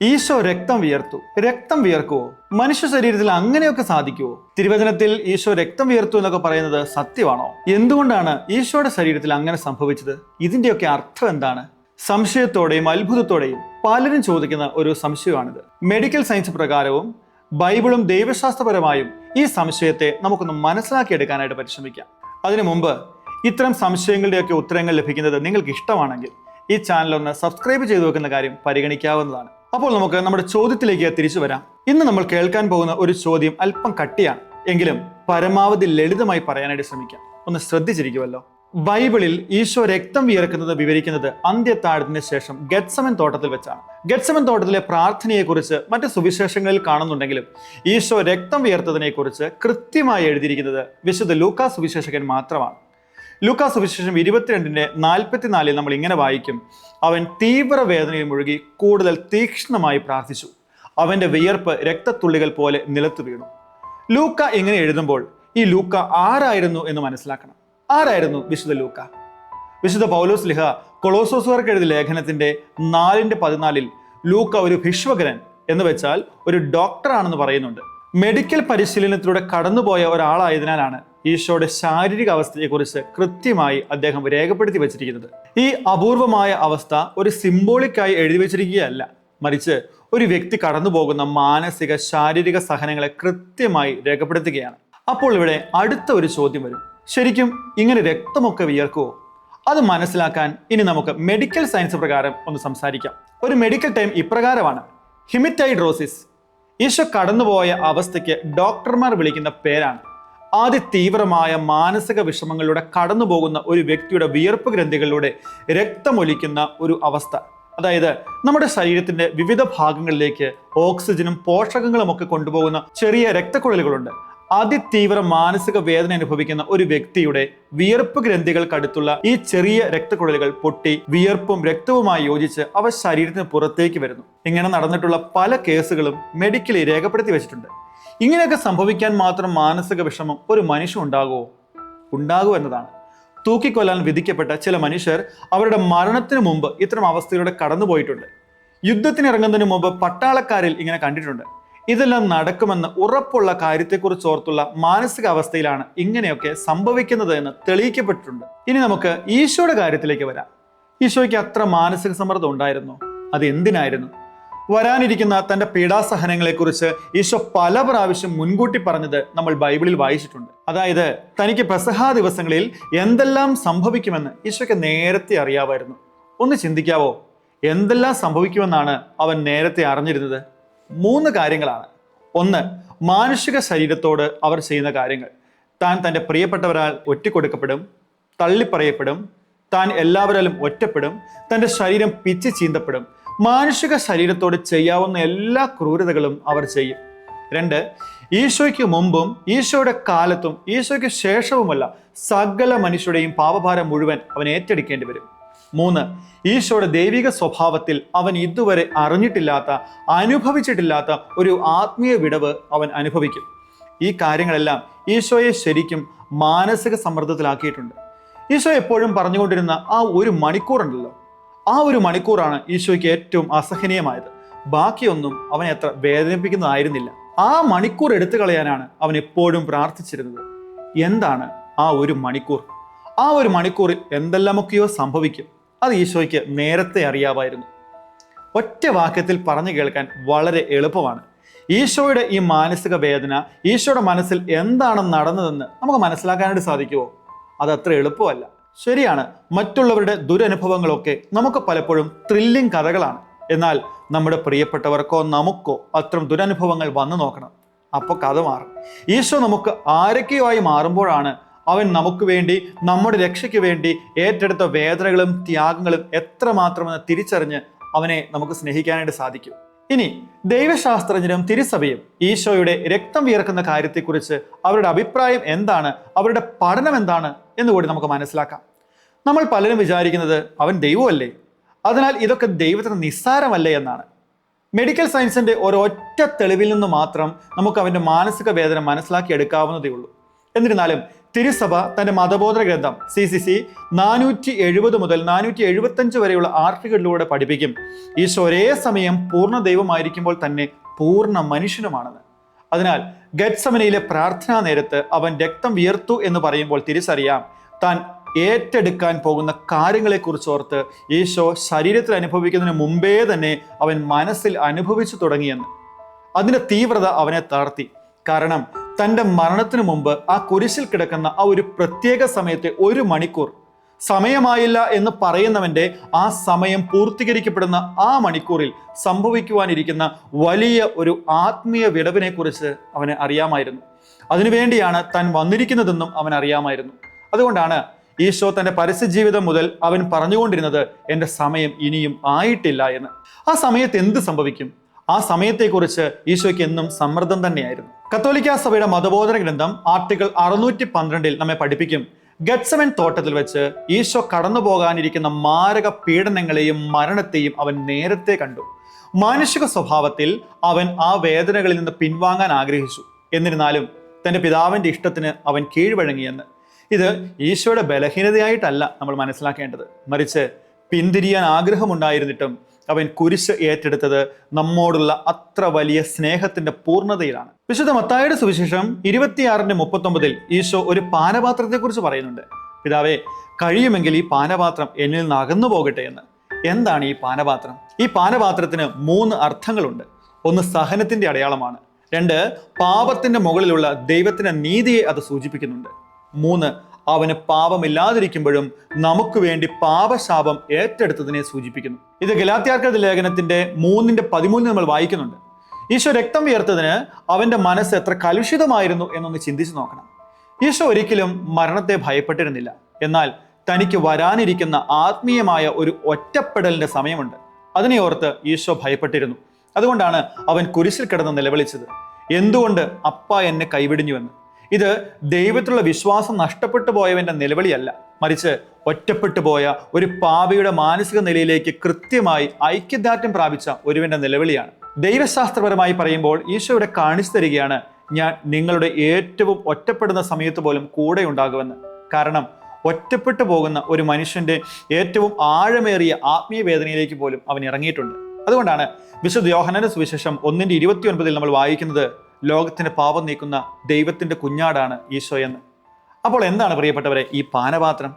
ഈശോ രക്തം വിയർത്തു. രക്തം വിയർക്കുവോ? മനുഷ്യ ശരീരത്തിൽ അങ്ങനെയൊക്കെ സാധിക്കുവോ? തിരുവചനത്തിൽ ഈശോ രക്തം വിയർത്തു എന്നൊക്കെ പറയുന്നത് സത്യമാണോ? എന്തുകൊണ്ടാണ് ഈശോയുടെ ശരീരത്തിൽ അങ്ങനെ സംഭവിച്ചത്? ഇതിന്റെയൊക്കെ അർത്ഥം എന്താണ്? സംശയത്തോടെയും അത്ഭുതത്തോടെയും പലരും ചോദിക്കുന്ന ഒരു സംശയമാണിത്. മെഡിക്കൽ സയൻസ് പ്രകാരവും ബൈബിളും ദൈവശാസ്ത്രപരമായും ഈ സംശയത്തെ നമുക്കൊന്ന് മനസ്സിലാക്കിയെടുക്കാനായിട്ട് പരിശ്രമിക്കാം. അതിനു മുമ്പ് ഇത്തരം സംശയങ്ങളുടെയൊക്കെ ഉത്തരങ്ങൾ ലഭിക്കുന്നത് നിങ്ങൾക്ക് ഇഷ്ടമാണെങ്കിൽ ഈ ചാനൽ ഒന്ന് സബ്സ്ക്രൈബ് ചെയ്തു വെക്കുന്ന കാര്യം പരിഗണിക്കാവുന്നതാണ്. അപ്പോൾ നമുക്ക് നമ്മുടെ ചോദ്യത്തിലേക്ക് തിരിച്ചു വരാം. ഇന്ന് നമ്മൾ കേൾക്കാൻ പോകുന്ന ഒരു ചോദ്യം അല്പം കട്ടിയാണ്. എങ്കിലും പരമാവധി ലളിതമായി പറയാനായിട്ട് ശ്രമിക്കാം. ഒന്ന് ശ്രദ്ധിച്ചിരിക്കുമല്ലോ ബൈബിളിൽ ഈശോ രക്തം വിയർക്കുന്നത് വിവരിക്കുന്നത് അന്ത്യത്താഴത്തിന് ശേഷം ഗത്സമൻ തോട്ടത്തിൽ വെച്ചാണ്. ഗത്സമൻ തോട്ടത്തിലെ പ്രാർത്ഥനയെക്കുറിച്ച് മറ്റ് സുവിശേഷങ്ങളിൽ കാണുന്നുണ്ടെങ്കിലും ഈശോ രക്തം വിയർത്തതിനെ കുറിച്ച് കൃത്യമായി എഴുതിയിരിക്കുന്നത് വിശുദ്ധ ലൂക്കാ സുവിശേഷകൻ മാത്രമാണ്. ലൂക്കാ സുവിശേഷം ഇരുപത്തിരണ്ടിന്റെ നാൽപ്പത്തിനാലിൽ നമ്മൾ ഇങ്ങനെ വായിക്കും. അവൻ തീവ്ര വേദനയിൽ മുഴുകി കൂടുതൽ തീക്ഷ്ണമായി പ്രാർത്ഥിച്ചു. അവന്റെ വിയർപ്പ് രക്തത്തുള്ളികൾ പോലെ നിലത്തു വീണു. ലൂക്ക ഇങ്ങനെ എഴുതുമ്പോൾ ഈ ലൂക്ക ആരായിരുന്നു എന്ന് മനസ്സിലാക്കണം. ആരായിരുന്നു വിശുദ്ധ ലൂക്ക? വിശുദ്ധ പൗലോസ് ലിഹ കൊളോസോസുകാർക്ക് എഴുതിയ ലേഖനത്തിന്റെ നാലിന്റെ പതിനാലിൽ ലൂക്ക ഒരു ഭിഷ്വകരൻ എന്ന് വെച്ചാൽ ഒരു ഡോക്ടറാണെന്ന് പറയുന്നുണ്ട്. മെഡിക്കൽ പരിശീലനത്തിലൂടെ കടന്നുപോയ ഒരാളായതിനാലാണ് ഈശോയുടെ ശാരീരിക അവസ്ഥയെക്കുറിച്ച് കൃത്യമായി അദ്ദേഹം രേഖപ്പെടുത്തി വച്ചിരിക്കുന്നത്. ഈ അപൂർവമായ അവസ്ഥ ഒരു സിംബോളിക്കായി എഴുതി വച്ചിരിക്കുകയല്ല. മറിച്ച് ഒരു വ്യക്തി കടന്നു പോകുന്ന മാനസിക ശാരീരിക സഹനങ്ങളെ കൃത്യമായി രേഖപ്പെടുത്തുകയാണ്. അപ്പോൾ ഇവിടെ അടുത്ത ഒരു ചോദ്യം വരും. ശരിക്കും ഇങ്ങനെ രക്തമൊക്കെ വിയർക്കുവോ? അത് മനസ്സിലാക്കാൻ ഇനി നമുക്ക് മെഡിക്കൽ സയൻസ് പ്രകാരം ഒന്ന് സംസാരിക്കാം. ഒരു മെഡിക്കൽ ടൈം ഇപ്രകാരമാണ്. ഹിമിറ്റൈഡ്രോസിസ് ഈശോ കടന്നുപോയ അവസ്ഥയ്ക്ക് ഡോക്ടർമാർ വിളിക്കുന്ന പേരാണ്. ആദ്യ തീവ്രമായ മാനസിക വിഷമങ്ങളിലൂടെ കടന്നുപോകുന്ന ഒരു വ്യക്തിയുടെ വിയർപ്പ് ഗ്രന്ഥികളിലൂടെ രക്തമൊലിക്കുന്ന ഒരു അവസ്ഥ. അതായത് നമ്മുടെ ശരീരത്തിന്റെ വിവിധ ഭാഗങ്ങളിലേക്ക് ഓക്സിജനും പോഷകങ്ങളും ഒക്കെ കൊണ്ടുപോകുന്ന ചെറിയ രക്തക്കുഴലുകളുണ്ട്. അതിതീവ്ര മാനസിക വേദന അനുഭവിക്കുന്ന ഒരു വ്യക്തിയുടെ വിയർപ്പ് ഗ്രന്ഥികൾക്കടുത്തുള്ള ഈ ചെറിയ രക്തക്കുഴലുകൾ പൊട്ടി വിയർപ്പും രക്തവുമായി യോജിച്ച് അവ ശരീരത്തിന് പുറത്തേക്ക് വരുന്നു. ഇങ്ങനെ നടന്നിട്ടുള്ള പല കേസുകളും മെഡിക്കലി രേഖപ്പെടുത്തി വെച്ചിട്ടുണ്ട്. ഇങ്ങനെയൊക്കെ സംഭവിക്കാൻ മാത്രം മാനസിക വിഷമം ഒരു മനുഷ്യൻ ഉണ്ടാകുമോ? ഉണ്ടാകൂ എന്നതാണ്. തൂക്കിക്കൊല്ലാൻ വിധിക്കപ്പെട്ട ചില മനുഷ്യർ അവരുടെ മരണത്തിന് മുമ്പ് ഇത്തരം അവസ്ഥയിലൂടെ കടന്നുപോയിട്ടുണ്ട് യുദ്ധത്തിനിറങ്ങുന്നതിന് മുമ്പ് പട്ടാളക്കാരിൽ ഇങ്ങനെ കണ്ടിട്ടുണ്ട്. ഇതെല്ലാം നടക്കുമെന്ന് ഉറപ്പുള്ള കാര്യത്തെക്കുറിച്ച് ഓർത്തുള്ള മാനസിക അവസ്ഥയിലാണ് ഇങ്ങനെയൊക്കെ സംഭവിക്കുന്നത് എന്ന് തെളിയിക്കപ്പെട്ടിട്ടുണ്ട്. ഇനി നമുക്ക് ഈശോയുടെ കാര്യത്തിലേക്ക് വരാം. ഈശോയ്ക്ക് അത്ര മാനസിക സമ്മർദ്ദം ഉണ്ടായിരുന്നു? അത് എന്തിനായിരുന്നു വരാനിരിക്കുന്ന തന്റെ പീഡാസഹനങ്ങളെക്കുറിച്ച് ഈശോ പല പ്രാവശ്യം മുൻകൂട്ടി പറഞ്ഞത് നമ്മൾ ബൈബിളിൽ വായിച്ചിട്ടുണ്ട്. അതായത് തനിക്ക് പെസഹാ ദിവസങ്ങളിൽ എന്തെല്ലാം സംഭവിക്കുമെന്ന് ഈശോയ്ക്ക് നേരത്തെ അറിയാമായിരുന്നു. ഒന്ന് ചിന്തിക്കാവോ? എന്തെല്ലാം സംഭവിക്കുമെന്നാണ് അവൻ നേരത്തെ അറിഞ്ഞിരുന്നത്? മൂന്ന് കാര്യങ്ങളാണ്. ഒന്ന് മാനുഷിക ശരീരത്തോട് അവർ ചെയ്യുന്ന കാര്യങ്ങൾ. താൻ തന്റെ പ്രിയപ്പെട്ടവരാൽ ഒറ്റിക്കൊടുക്കപ്പെടും തള്ളിപ്പറയപ്പെടും താൻ എല്ലാവരാലും ഒറ്റപ്പെടും തന്റെ ശരീരം പിച്ച് ചീന്തപ്പെടും മാനുഷിക ശരീരത്തോട് ചെയ്യാവുന്ന എല്ലാ ക്രൂരതകളും അവർ ചെയ്യും. രണ്ട് ഈശോയ്ക്ക് മുമ്പും ഈശോയുടെ കാലത്തും ഈശോയ്ക്ക് ശേഷവുമല്ല സകല മനുഷ്യരുടെയും പാപഭാരം മുഴുവൻ അവൻ ഏറ്റെടുക്കേണ്ടി വരും. മൂന്ന് ഈശോയുടെ ദൈവിക സ്വഭാവത്തിൽ അവൻ ഇതുവരെ അറിഞ്ഞിട്ടില്ലാത്ത അനുഭവിച്ചിട്ടില്ലാത്ത ഒരു ആത്മീയ വിടവ് അവൻ അനുഭവിക്കും. ഈ കാര്യങ്ങളെല്ലാം ഈശോയെ ശരിക്കും മാനസിക സമ്മർദ്ദത്തിലാക്കിയിട്ടുണ്ട്. ഈശോ എപ്പോഴും പറഞ്ഞുകൊണ്ടിരുന്ന ആ ഒരു മണിക്കൂറുണ്ടല്ലോ. ആ ഒരു മണിക്കൂറാണ് ഈശോയ്ക്ക് ഏറ്റവും അസഹനീയമായത്. ബാക്കിയൊന്നും അവനെ അത്ര വേദനിപ്പിക്കുന്നതായിരുന്നില്ല. ആ മണിക്കൂർ എടുത്തു കളയാനാണ് അവൻ എപ്പോഴും പ്രാർത്ഥിച്ചിരുന്നത്. എന്താണ് ആ ഒരു മണിക്കൂർ? ആ ഒരു മണിക്കൂറിൽ എന്തെല്ലാമൊക്കെയോ സംഭവിക്കും. അത് ഈശോയ്ക്ക് നേരത്തെ അറിയാമായിരുന്നു. ഒറ്റ വാക്യത്തിൽ പറഞ്ഞു കേൾക്കാൻ വളരെ എളുപ്പമാണ്. ഈശോയുടെ ഈ മാനസിക വേദന ഈശോയുടെ മനസ്സിൽ എന്താണ് നടന്നതെന്ന് നമുക്ക് മനസ്സിലാക്കാനായിട്ട് സാധിക്കുമോ? അതത്ര എളുപ്പമല്ല. ശരിയാണ്. മറ്റുള്ളവരുടെ ദുരനുഭവങ്ങളൊക്കെ നമുക്ക് പലപ്പോഴും ത്രില്ലിംഗ് കഥകളാണ്. എന്നാൽ നമ്മുടെ പ്രിയപ്പെട്ടവർക്കോ നമുക്കോ അത്തരം ദുരനുഭവങ്ങൾ വന്നു നോക്കണം. അപ്പോൾ കഥ മാറും. ഈശോ നമുക്ക് ആരൊക്കെയുമായി മാറുമ്പോഴാണ് അവൻ നമുക്ക് വേണ്ടി നമ്മുടെ രക്ഷയ്ക്ക് വേണ്ടി ഏറ്റെടുത്ത വേദനകളും ത്യാഗങ്ങളും എത്രമാത്രമെന്ന് തിരിച്ചറിഞ്ഞ് അവനെ നമുക്ക് സ്നേഹിക്കാനായിട്ട് സാധിക്കും. ഇനി ദൈവശാസ്ത്രജ്ഞരും തിരുസഭയും ഈശോയുടെ രക്തം വിയർക്കുന്ന കാര്യത്തെക്കുറിച്ച് അവരുടെ അഭിപ്രായം എന്താണ്? അവരുടെ പഠനം എന്താണ്? എന്നുകൂടി നമുക്ക് മനസ്സിലാക്കാം. നമ്മൾ പലരും വിചാരിക്കുന്നത് അവൻ ദൈവമല്ലേ? അതിനാൽ ഇതൊക്കെ ദൈവത്തിന് നിസ്സാരമല്ലേ എന്നാണ്. മെഡിക്കൽ സയൻസിന്റെ ഒരൊറ്റ തെളിവിൽ നിന്ന് മാത്രം നമുക്ക് അവന്റെ മാനസിക വേദന മനസ്സിലാക്കി എടുക്കാവുന്നതേ ഉള്ളൂ. എന്നിരുന്നാലും തിരുസഭ തന്റെ മതബോധന ഗ്രന്ഥം സി സി സി നാനൂറ്റി എഴുപത് മുതൽ നാനൂറ്റി എഴുപത്തഞ്ച് വരെയുള്ള ആർട്ടിക്കിളിലൂടെ പഠിപ്പിക്കും. ഈശോ ഒരേ സമയം പൂർണ ദൈവമായിരിക്കുമ്പോൾ തന്നെ പൂർണ മനുഷ്യനുമാണെന്ന്. അതിനാൽ ഗഡ്സമനയിലെ പ്രാർത്ഥനാ നേരത്ത് അവൻ രക്തം വിയർത്തു എന്ന് പറയുമ്പോൾ തിരിച്ചറിയാം. താൻ ഏറ്റെടുക്കാൻ പോകുന്ന കാര്യങ്ങളെക്കുറിച്ച് ഓർത്ത് ഈശോ ശരീരത്തിൽ അനുഭവിക്കുന്നതിന് മുമ്പേ തന്നെ അവൻ മനസ്സിൽ അനുഭവിച്ചു തുടങ്ങിയെന്ന്. അതിന്റെ തീവ്രത അവനെ താഴ്ത്തി കാരണം തന്റെ മരണത്തിനു മുമ്പ് ആ കുരിശിൽ കിടക്കുന്ന ആ ഒരു പ്രത്യേക സമയത്തെ ഒരു മണിക്കൂർ സമയമായില്ല എന്ന് പറയുന്നവന്റെ ആ സമയം പൂർത്തീകരിക്കപ്പെടുന്ന ആ മണിക്കൂറിൽ സംഭവിക്കുവാനിരിക്കുന്ന വലിയ ഒരു ആത്മീയ വിടവിനെ കുറിച്ച് അവന് അറിയാമായിരുന്നു. അതിനുവേണ്ടിയാണ് താൻ വന്നിരിക്കുന്നതെന്നും അവൻ അറിയാമായിരുന്നു അതുകൊണ്ടാണ് ഈശോ തന്റെ പരസ്യജീവിതം മുതൽ അവൻ പറഞ്ഞുകൊണ്ടിരുന്നത് എന്റെ സമയം ഇനിയും ആയിട്ടില്ല എന്ന്. ആ സമയത്ത് എന്ത് സംഭവിക്കും? ആ സമയത്തെക്കുറിച്ച് ഈശോയ്ക്ക് എന്നും സമ്മർദ്ദം തന്നെയായിരുന്നു. കത്തോലിക്ക സഭയുടെ മതബോധന ഗ്രന്ഥം ആർട്ടിക്കിൾ അറുന്നൂറ്റി പന്ത്രണ്ടിൽ നമ്മെ പഠിപ്പിക്കും. ഗഡ്സമൻ തോട്ടത്തിൽ വെച്ച് ഈശോ കടന്നു പോകാനിരിക്കുന്ന മാരക പീഡനങ്ങളെയും മരണത്തെയും അവൻ നേരത്തെ കണ്ടു. മാനുഷിക സ്വഭാവത്തിൽ അവൻ ആ വേദനകളിൽ നിന്ന് പിൻവാങ്ങാൻ ആഗ്രഹിച്ചു. എന്നിരുന്നാലും തന്റെ പിതാവിന്റെ ഇഷ്ടത്തിന് അവൻ കീഴ്വഴങ്ങിയെന്ന്. ഇത് ഈശോയുടെ ബലഹീനതയായിട്ടല്ല നമ്മൾ മനസ്സിലാക്കേണ്ടത്. മറിച്ച് പിന്തിരിയാൻ ആഗ്രഹമുണ്ടായിരുന്നിട്ടും അവൻ കുരിശ് ഏറ്റെടുത്തത് നമ്മോടുള്ള അത്ര വലിയ സ്നേഹത്തിന്റെ പൂർണതയിലാണ്. വിശുദ്ധ മത്തായുടെ സുവിശേഷം ഇരുപത്തിയാറിന്റെ മുപ്പത്തൊമ്പതിൽ ഈശോ ഒരു പാനപാത്രത്തെക്കുറിച്ച് പറയുന്നുണ്ട്. പിതാവേ കഴിയുമെങ്കിൽ ഈ പാനപാത്രം എന്നിൽ നിന്ന് അകന്നു പോകട്ടെ എന്ന്. എന്താണ് ഈ പാനപാത്രം? ഈ പാനപാത്രത്തിന് മൂന്ന് അർത്ഥങ്ങളുണ്ട്. ഒന്ന് സഹനത്തിന്റെ അടയാളമാണ്. രണ്ട് പാപത്തിന്റെ മുകളിലുള്ള ദൈവത്തിന്റെ നീതിയെ അത് സൂചിപ്പിക്കുന്നുണ്ട്. മൂന്ന് അവന് പാപമില്ലാതിരിക്കുമ്പോഴും നമുക്ക് വേണ്ടി പാപശാപം ഏറ്റെടുത്തതിനെ സൂചിപ്പിക്കുന്നു. ഇത് ഗലാത്യാർക്കത് ലേഖനത്തിന്റെ മൂന്നിന്റെ പതിമൂന്ന് നമ്മൾ വായിക്കുന്നുണ്ട്. ഈശോ രക്തം വിയർത്തതിന് അവന്റെ മനസ്സ് എത്ര കലുഷിതമായിരുന്നു എന്നൊന്ന് ചിന്തിച്ചു നോക്കണം. ഈശോ ഒരിക്കലും മരണത്തെ ഭയപ്പെട്ടിരുന്നില്ല. എന്നാൽ തനിക്ക് വരാനിരിക്കുന്ന ആത്മീയമായ ഒരു ഒറ്റപ്പെടലിന്റെ സമയമുണ്ട്. അതിനെ ഓർത്ത് ഈശോ ഭയപ്പെട്ടിരുന്നു. അതുകൊണ്ടാണ് അവൻ കുരിശിൽ കിടന്ന് നിലവിളിച്ചത്. എന്തുകൊണ്ട് അപ്പ എന്നെ കൈവിടിഞ്ഞുവെന്ന്? ഇത് ദൈവത്തിലുള്ള വിശ്വാസം നഷ്ടപ്പെട്ടു പോയവന്റെ നിലവിളിയല്ല. മറിച്ച് ഒറ്റപ്പെട്ടു പോയ ഒരു പാവിയുടെ മാനസിക നിലയിലേക്ക് കൃത്യമായി ഐക്യദാർഢ്യം പ്രാപിച്ച ഒരുവന്റെ നിലവിളിയാണ്. ദൈവശാസ്ത്രപരമായി പറയുമ്പോൾ ഈശോ ഇവിടെ കാണിച്ചു തരികയാണ് ഞാൻ നിങ്ങളുടെ ഏറ്റവും ഒറ്റപ്പെടുന്ന സമയത്ത് പോലും കൂടെ ഉണ്ടാകുമെന്ന്. കാരണം ഒറ്റപ്പെട്ടു പോകുന്ന ഒരു മനുഷ്യന്റെ ഏറ്റവും ആഴമേറിയ ആത്മീയ വേദനയിലേക്ക് പോലും അവൻ ഇറങ്ങിയിട്ടുണ്ട്. അതുകൊണ്ടാണ് വിശുദ്ധ യോഹനന്റെ സുവിശേഷം ഒന്നിന്റെ ഇരുപത്തി ഒൻപതിൽ നമ്മൾ വായിക്കുന്നത് ലോകത്തിന്റെ പാപം നീക്കുന്ന ദൈവത്തിന്റെ കുഞ്ഞാടാണ് ഈശോ എന്ന്. അപ്പോൾ എന്താണ് പ്രിയപ്പെട്ടവരെ ഈ പാനപാത്രം?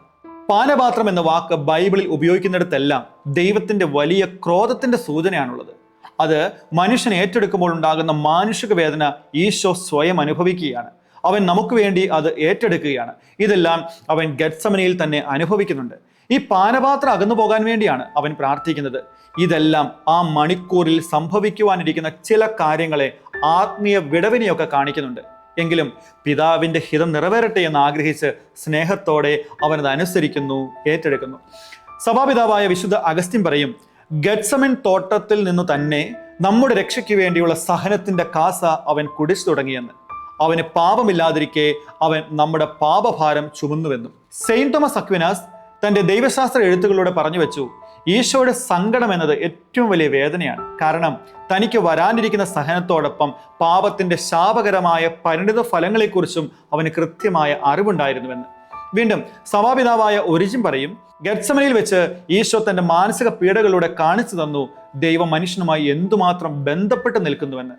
പാനപാത്രം എന്ന വാക്ക് ബൈബിളിൽ ഉപയോഗിക്കുന്നിടത്തെല്ലാം ദൈവത്തിന്റെ വലിയ ക്രോധത്തിന്റെ സൂചനയാണുള്ളത്. അത് മനുഷ്യൻ ഏറ്റെടുക്കുമ്പോൾ ഉണ്ടാകുന്ന മാനുഷിക വേദന ഈശോ സ്വയം അനുഭവിക്കുകയാണ്. അവൻ നമുക്ക് വേണ്ടി അത് ഏറ്റെടുക്കുകയാണ്. ഇതെല്ലാം അവൻ ഗഡ്സമനയിൽ തന്നെ അനുഭവിക്കുന്നുണ്ട്. ഈ പാനപാത്രം അകന്നു പോകാൻ വേണ്ടിയാണ് അവൻ പ്രാർത്ഥിക്കുന്നത്. ഇതെല്ലാം ആ മണിക്കൂറിൽ സംഭവിക്കുവാനിരിക്കുന്ന ചില കാര്യങ്ങളെ ആത്മീയ വിടവിനെയൊക്കെ കാണിക്കുന്നുണ്ട്. എങ്കിലും പിതാവിന്റെ ഹിതം നിറവേറട്ടെ എന്ന് ആഗ്രഹിച്ച് സ്നേഹത്തോടെ അവനത് അനുസരിക്കുന്നു ഏറ്റെടുക്കുന്നു. സഭാപിതാവായ വിശുദ്ധ അഗസ്റ്റിൻ പറയും ഗഡ്സമൻ തോട്ടത്തിൽ നിന്നു തന്നെ നമ്മുടെ രക്ഷയ്ക്ക് വേണ്ടിയുള്ള സഹനത്തിന്റെ കാസ അവൻ കുടിച്ചു തുടങ്ങിയെന്ന്. അവന് പാപമില്ലാതിരിക്കെ അവൻ നമ്മുടെ പാപഭാരം ചുമന്നുവെന്നും. സെയിന്റ് തോമസ് അക്വിനാസ് തന്റെ ദൈവശാസ്ത്ര എഴുത്തുകളിലൂടെ പറഞ്ഞു വെച്ചു ഈശോയുടെ സങ്കടം എന്നത് ഏറ്റവും വലിയ വേദനയാണ്. കാരണം തനിക്ക് വരാനിരിക്കുന്ന സഹനത്തോടൊപ്പം പാപത്തിന്റെ ശാപകരമായ പരിണിത ഫലങ്ങളെക്കുറിച്ചും അവന് കൃത്യമായ അറിവുണ്ടായിരുന്നുവെന്ന്. വീണ്ടും സഭാപിതാവായ ഒരിജിൻ പറയും ഗത്സമനയിൽ വെച്ച് ഈശോ തന്റെ മാനസിക പീഡകളിലൂടെ കാണിച്ചു തന്നു ദൈവം മനുഷ്യനുമായി എന്തുമാത്രം ബന്ധപ്പെട്ട് നിൽക്കുന്നുവെന്ന്.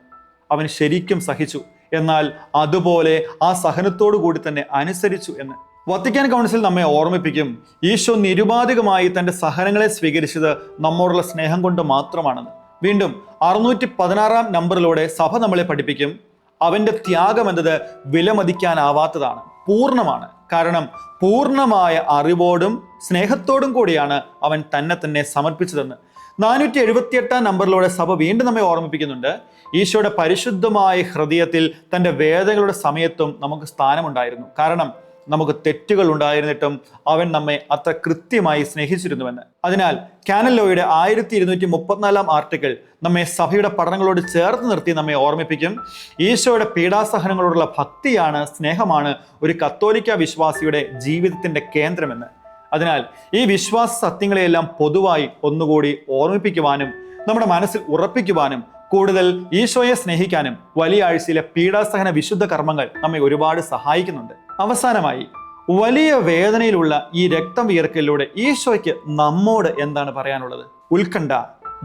അവൻ ശരിക്കും സഹിച്ചു എന്നാൽ അതുപോലെ ആ സഹനത്തോടു കൂടി തന്നെ അനുസരിച്ചു എന്ന്. വത്തിക്കാൻ കൗൺസിൽ നമ്മെ ഓർമ്മിപ്പിക്കും. ഈശോ നിരുപാധികമായി തന്റെ സഹനങ്ങളെ സ്വീകരിച്ചത് നമ്മോടുള്ള സ്നേഹം കൊണ്ട് മാത്രമാണെന്ന്. വീണ്ടും അറുന്നൂറ്റി പതിനാറാം നമ്പറിലൂടെ സഭ നമ്മളെ പഠിപ്പിക്കും. അവന്റെ ത്യാഗം എന്നത് വിലമതിക്കാനാവാത്തതാണ്. പൂർണമാണ്. കാരണം പൂർണമായ അറിവോടും സ്നേഹത്തോടും കൂടിയാണ് അവൻ തന്നെ തന്നെ സമർപ്പിച്ചതെന്ന്. നാനൂറ്റി എഴുപത്തി എട്ടാം നമ്പറിലൂടെ സഭ വീണ്ടും നമ്മെ ഓർമ്മിപ്പിക്കുന്നുണ്ട്. ഈശോയുടെ പരിശുദ്ധമായ ഹൃദയത്തിൽ തന്റെ വേദനകളുടെ സമയത്തും നമുക്ക് സ്ഥാനമുണ്ടായിരുന്നു. കാരണം നമുക്ക് തെറ്റുകൾ ഉണ്ടായിരുന്നിട്ടും അവൻ നമ്മെ അത്ര കൃത്യമായി സ്നേഹിച്ചിരുന്നുവെന്ന്. അതിനാൽ കാനലോയുടെ ആയിരത്തി ഇരുന്നൂറ്റി മുപ്പത്തിനാലാം ആർട്ടിക്കിൾ നമ്മെ സഭയുടെ പഠനങ്ങളോട് ചേർത്ത് നിർത്തി നമ്മെ ഓർമ്മിപ്പിക്കും. ഈശോയുടെ പീഡാസഹനങ്ങളോടുള്ള ഭക്തിയാണ് സ്നേഹമാണ് ഒരു കത്തോലിക്ക വിശ്വാസിയുടെ ജീവിതത്തിന്റെ കേന്ദ്രമെന്ന്. അതിനാൽ ഈ വിശ്വാസ സത്യങ്ങളെയെല്ലാം പൊതുവായി ഒന്നുകൂടി ഓർമ്മിപ്പിക്കുവാനും നമ്മുടെ മനസ്സിൽ ഉറപ്പിക്കുവാനും കൂടുതൽ ഈശോയെ സ്നേഹിക്കാനും വലിയ ആഴ്ചയിലെ പീഡാസഹന വിശുദ്ധ കർമ്മങ്ങൾ നമ്മെ ഒരുപാട് സഹായിക്കുന്നുണ്ട്. അവസാനമായി വലിയ വേദനയിലുള്ള ഈ രക്തം വിയർക്കലിലൂടെ ഈശോയ്ക്ക് നമ്മോട് എന്താണ് പറയാനുള്ളത്? ഉത്കണ്ഠ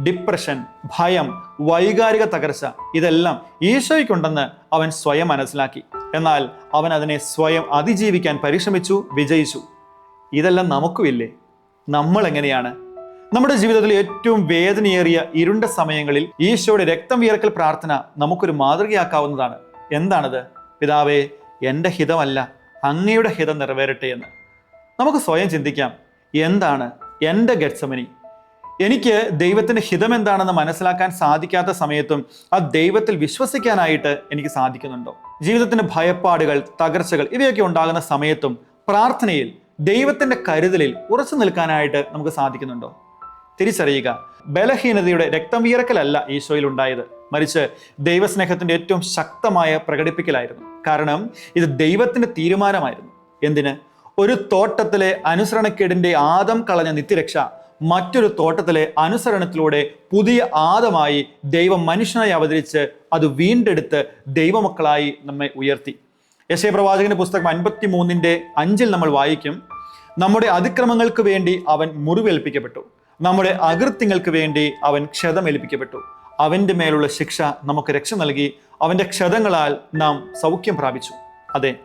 ഡിപ്രഷൻ ഭയം വൈകാരിക തകർച്ച ഇതെല്ലാം ഈശോയ്ക്കുണ്ടെന്ന് അവൻ സ്വയം മനസ്സിലാക്കി. എന്നാൽ അവൻ അതിനെ സ്വയം അതിജീവിക്കാൻ പരിശ്രമിച്ചു വിജയിച്ചു. ഇതെല്ലാം നമുക്കുമില്ലേ? നമ്മൾ എങ്ങനെയാണ് നമ്മുടെ ജീവിതത്തിൽ ഏറ്റവും വേദനയേറിയ ഇരുണ്ട സമയങ്ങളിൽ ഈശോയുടെ രക്തം വിയർക്കൽ പ്രാർത്ഥന നമുക്കൊരു മാതൃകയാക്കാവുന്നതാണ്. എന്താണത്? പിതാവേ എന്റെ ഹിതമല്ല. അങ്ങയുടെ ഹിതം നിറവേറട്ടെ എന്ന്. നമുക്ക് സ്വയം ചിന്തിക്കാം എന്താണ് എന്റെ ഗഡ്സമനി എനിക്ക് ദൈവത്തിന്റെ ഹിതം എന്താണെന്ന് മനസ്സിലാക്കാൻ സാധിക്കാത്ത സമയത്തും ആ ദൈവത്തിൽ വിശ്വസിക്കാനായിട്ട് എനിക്ക് സാധിക്കുന്നുണ്ടോ? ജീവിതത്തിന്റെ ഭയപ്പാടുകൾ തകർച്ചകൾ ഇവയൊക്കെ ഉണ്ടാകുന്ന സമയത്തും പ്രാർത്ഥനയിൽ ദൈവത്തിന്റെ കരുതലിൽ ഉറച്ചു നിൽക്കാനായിട്ട് നമുക്ക് സാധിക്കുന്നുണ്ടോ? തിരിച്ചറിയുക ബലഹീനതയുടെ രക്തം വീറക്കലല്ല ഈശോയിൽ ഉണ്ടായത്. മറിച്ച് ദൈവസ്നേഹത്തിന്റെ ഏറ്റവും ശക്തമായ പ്രകടിപ്പിക്കലായിരുന്നു. കാരണം ഇത് ദൈവത്തിന്റെ തീരുമാനമായിരുന്നു. എന്തിന്? ഒരു തോട്ടത്തിലെ അനുസരണക്കേടിന്റെ ആദം കളഞ്ഞ നിത്യരക്ഷ മറ്റൊരു തോട്ടത്തിലെ അനുസരണത്തിലൂടെ പുതിയ ആദമായി ദൈവം മനുഷ്യനായി അവതരിച്ച് അത് വീണ്ടെടുത്ത് ദൈവമക്കളായി നമ്മെ ഉയർത്തി. യശയ പ്രവാചകന്റെ പുസ്തകം അൻപത്തി മൂന്നിന്റെ അഞ്ചിൽ നമ്മൾ വായിക്കും നമ്മുടെ അതിക്രമങ്ങൾക്ക് വേണ്ടി അവൻ മുറിവേൽപ്പിക്കപ്പെട്ടു. നമ്മുടെ അകൃത്യങ്ങൾക്ക് വേണ്ടി അവൻ ക്ഷതമേൽപ്പിക്കപ്പെട്ടു. അവന്റെ മേലുള്ള ശിക്ഷ നമുക്ക് രക്ഷ നൽകി അവന്റെ ക്ഷതങ്ങളാൽ നാം സൗഖ്യം പ്രാപിച്ചു. അതെ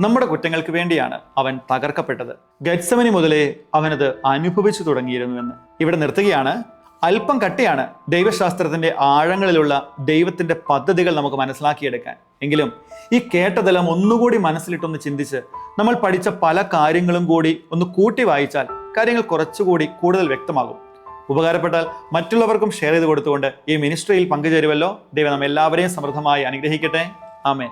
നമ്മുടെ കുറ്റങ്ങൾക്ക് വേണ്ടിയാണ് അവൻ തകർക്കപ്പെട്ടത്. ഗത്സമനി മുതലേ അവനത് അനുഭവിച്ചു തുടങ്ങിയിരുന്നുവെന്ന്. ഇവിടെ നിർത്തുകയാണ് അല്പം കട്ടിയാണ് ദൈവശാസ്ത്രത്തിന്റെ ആഴങ്ങളിലുള്ള ദൈവത്തിന്റെ പദ്ധതികൾ നമുക്ക് മനസ്സിലാക്കിയെടുക്കാൻ. എങ്കിലും ഈ കേട്ടതെല്ലാം ഒന്നുകൂടി മനസ്സിലിട്ടൊന്ന് ചിന്തിച്ച് നമ്മൾ പഠിച്ച പല കാര്യങ്ങളും കൂടി ഒന്ന് കൂട്ടി വായിച്ചാൽ കാര്യങ്ങൾ കുറച്ചുകൂടി കൂടുതൽ വ്യക്തമാകും. ഉപകാരപ്പെട്ടാൽ മറ്റുള്ളവർക്കും ഷെയർ ചെയ്ത് കൊടുത്തുകൊണ്ട് ഈ മിനിസ്ട്രിയിൽ പങ്കുചേരുമല്ലോ ദൈവം നമ്മൾ എല്ലാവരെയും സമൃദ്ധമായി അനുഗ്രഹിക്കട്ടെ. ആമേ